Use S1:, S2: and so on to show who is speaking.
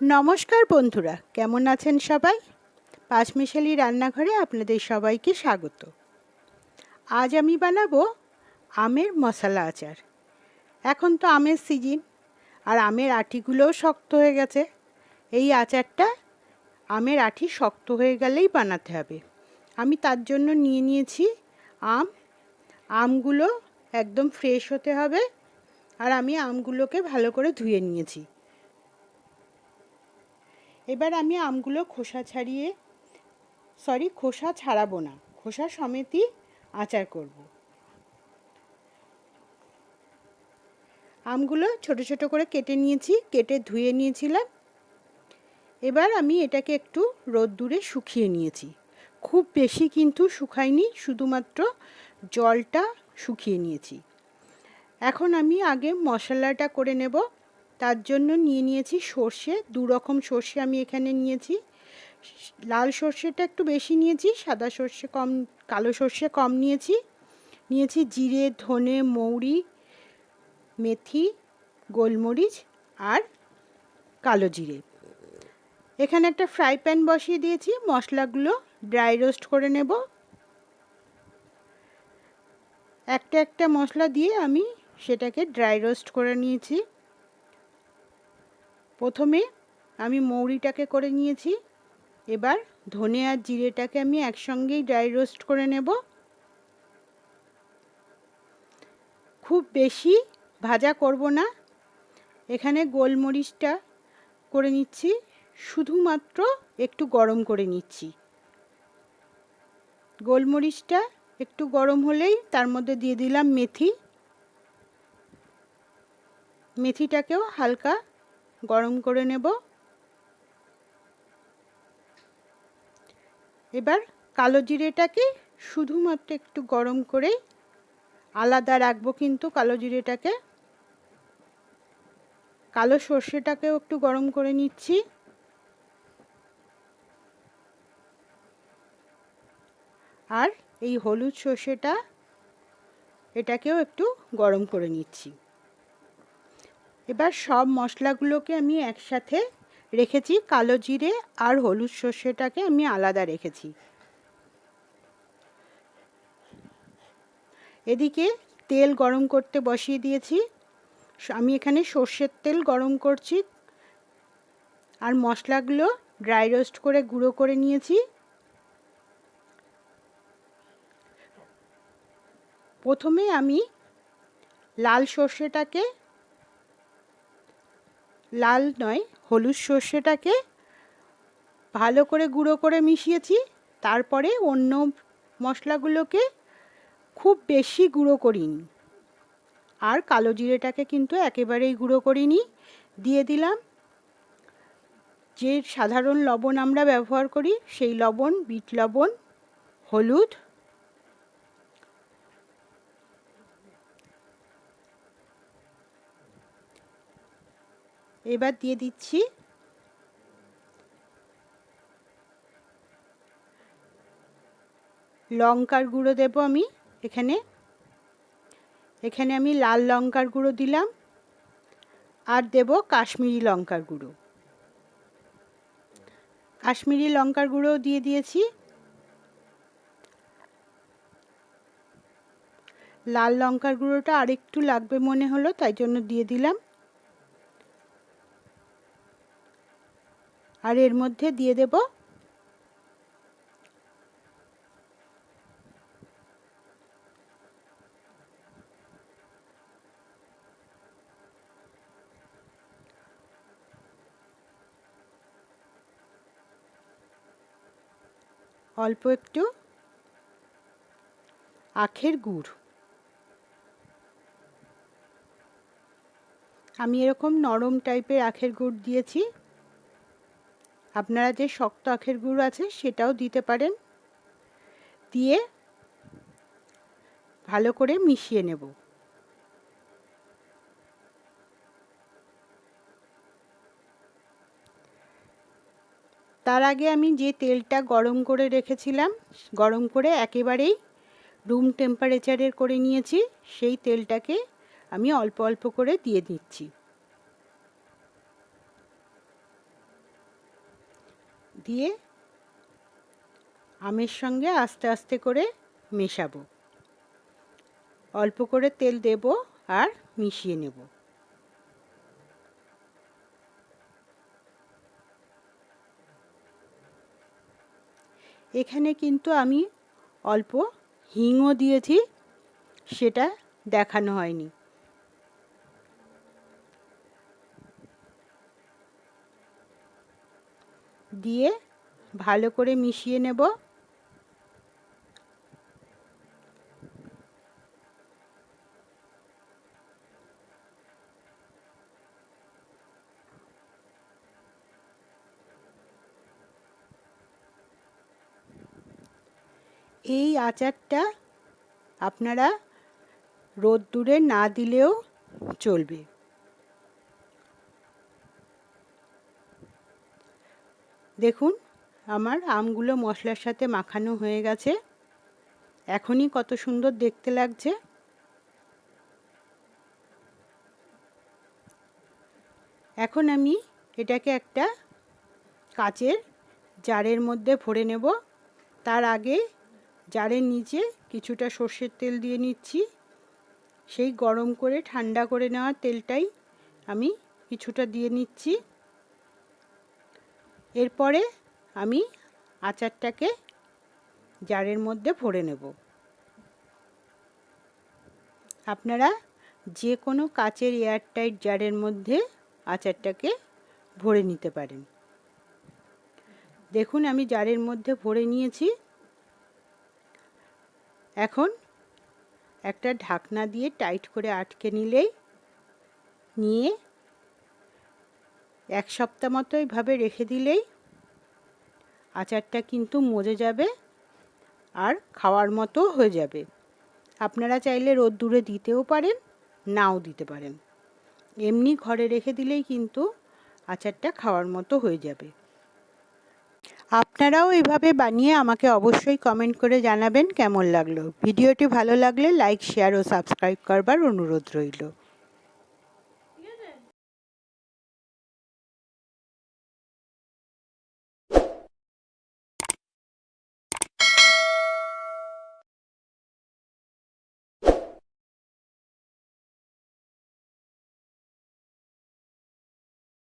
S1: নমস্কার বন্ধুরা, কেমন আছেন সবাই? পাঁচমিশালি রান্নাঘরে আপনাদের সবাইকে স্বাগত। আজ আমি বানাবো আমের মশলা আচার। এখন তো আমের সিজন, আর আমের আটিগুলোও শক্ত হয়ে গেছে। এই আচারটা আমের আটি শক্ত হয়ে গেলেই বানাতে হবে। আমি তার জন্য নিয়ে নিয়েছি আম। আমগুলো একদম ফ্রেশ হতে হবে, আর আমি আমগুলোকে ভালো করে ধুয়ে নিয়েছি। এবার আমি আমগুলো খোসা ছাড়িয়ে সরি খোসা ছাড়াবো না। খোসা সমেতই আচার করব। আমগুলো ছোট ছোট করে কেটে নিয়েছি, কেটে ধুয়ে নিয়েছিলাম। এবার আমি এটাকে একটু রোদ্দুরে শুকিয়ে নিয়েছি। খুব বেশি কিন্তু শুকাইনি শুধুমাত্র জলটা শুকিয়ে নিয়েছি। এখন আমি আগে মশলাটা করে নেব। তার জন্য নিয়ে নিয়েছি সর্ষে, দু রকম সর্ষে আমি এখানে নিয়েছি। লাল সর্ষেটা একটু বেশি নিয়েছি, সাদা সর্ষে কম, কালো সর্ষে কম নিয়েছি। নিয়েছি জিরে, ধনে, মৌরি, মেথি, গোলমরিচ আর কালো জিরে। এখানে একটা ফ্রাই প্যান বসিয়ে দিয়েছি, মশলাগুলো ড্রাই রোস্ট করে নেব। একটা একটা মশলা দিয়ে আমি সেটাকে ড্রাই রোস্ট করে নিয়েছি। প্রথমে আমি মৌরিটাকে করে নিয়েছি, এবার ধনে আর জিরেটাকে আমি একসঙ্গেই ড্রাই রোস্ট করে নেব। খুব বেশি ভাজা করব না, এখানে গোলমরিচটা করে নিচ্ছি, শুধুমাত্র একটু গরম করে নিচ্ছি। গোলমরিচটা একটু গরম হলেই তার মধ্যে দিয়ে দিলাম মেথি, মেথিটাকেও হালকা গরম করে নেব। এবার কালো জিরেটাকে শুধুমাত্র একটু গরম করে আলাদা রাখব কিন্তু কালো জিরেটাকে। কালো সর্ষেটাকেও একটু গরম করে নিচ্ছি। আর এই হলুদ সর্ষেটা এটাকেও একটু গরম করে নিচ্ছি। এবার সব মশলাগুলোকে আমি একসাথে রেখেছি, কালো জিরে আর হলুদ সর্ষেটাকে আমি আলাদা রেখেছি। এদিকে তেল গরম করতে বসিয়ে দিয়েছি। আমি এখানে সর্ষের তেল গরম করছি আর মশলাগুলো ড্রাই রোস্ট করে গুঁড়ো করে নিয়েছি। প্রথমে আমি লাল সর্ষেটাকে লাল নয়, হলুদ সর্ষেটাকে ভালো করে গুঁড়ো করে মিশিয়েছি। তারপরে অন্য মশলাগুলোকে খুব বেশি গুঁড়ো করিনি। আর কালো জিরেটাকে কিন্তু একেবারেই গুঁড়ো করিনি। দিয়ে দিলাম যে সাধারণ লবণ আমরা ব্যবহার করি, সেই লবণ, বিট লবণ, হলুদ এবার দিয়ে দিচ্ছি। লঙ্কার গুঁড়ো দেব আমি এখানে। এখানে আমি লাল লঙ্কার গুঁড়ো দিলাম। আর দেব কাশ্মীরি লঙ্কার গুঁড়ো। কাশ্মীরি লঙ্কার গুঁড়ো দিয়ে দিয়েছি। লাল লঙ্কার গুঁড়োটা আরেকটু লাগবে মনে হলো, তাই জন্য দিয়ে দিলাম। আর এর মধ্যে দিয়ে দেব অল্প একটু আখের গুড়। আমি এরকম নরম টাইপের আখের গুড় দিয়েছি। আপনারা যে শক্ত আখের গুড় আছে সেটাও দিতে পারেন। দিয়ে ভালো করে মিশিয়ে নেব। তার আগে আমি যে তেলটা গরম করে রেখেছিলাম, গরম করে একেবারেই রুম টেম্পারেচারের করে নিয়েছি, সেই তেলটাকে আমি অল্প অল্প করে দিয়ে দিচ্ছি। দিয়ে আমের সঙ্গে আস্তে আস্তে করে মেশাবো। অল্প করে তেল দেব আর মিশিয়ে নেব। এখানে কিন্তু আমি অল্প হিংও দিয়েছি, সেটা দেখানো হয়নি। দিয়ে ভালো করে মিশিয়ে নেব। এই আচারটা আপনারা রোদ্দুরে না দিলেও চলবে। দেখুন, আমার আমগুলো মশলার সাথে মাখানো হয়ে গেছে। এখনই কত সুন্দর দেখতে লাগছে। এখন আমি এটাকে একটা কাচের জারের মধ্যে ভরে নেব। তার আগে জারের নিচে কিছুটা সর্ষের তেল দিয়ে নিচ্ছি। সেই গরম করে ঠান্ডা করে নেওয়া তেলটাই আমি কিছুটা দিয়ে নিচ্ছি। এরপরে আমি আচারটাকে জারের মধ্যে ভরে নেব। আপনারা যে কোনো কাচের এয়ারটাইট জারের মধ্যে আচারটাকে ভরে নিতে পারেন। দেখুন, আমি জারের মধ্যে ভরে নিয়েছি। এখন একটা ঢাকনা দিয়ে টাইট করে আটকে নিলেই নিয়ে এক সপ্তাহ মতো এইভাবে রেখে দিলেই আচারটা কিন্তু মজে যাবে আর খাওয়ার মতো হয়ে যাবে। আপনারা চাইলে রোদ্দুরে দিতেও পারেন, নাও দিতে পারেন। এমনি ঘরে রেখে দিলেই কিন্তু আচারটা খাওয়ার মতো হয়ে যাবে। আপনারাও এভাবে বানিয়ে আমাকে অবশ্যই কমেন্ট করে জানাবেন কেমন লাগল। ভিডিওটি ভালো লাগলে লাইক শেয়ার ও সাবস্ক্রাইব করবার অনুরোধ রইল।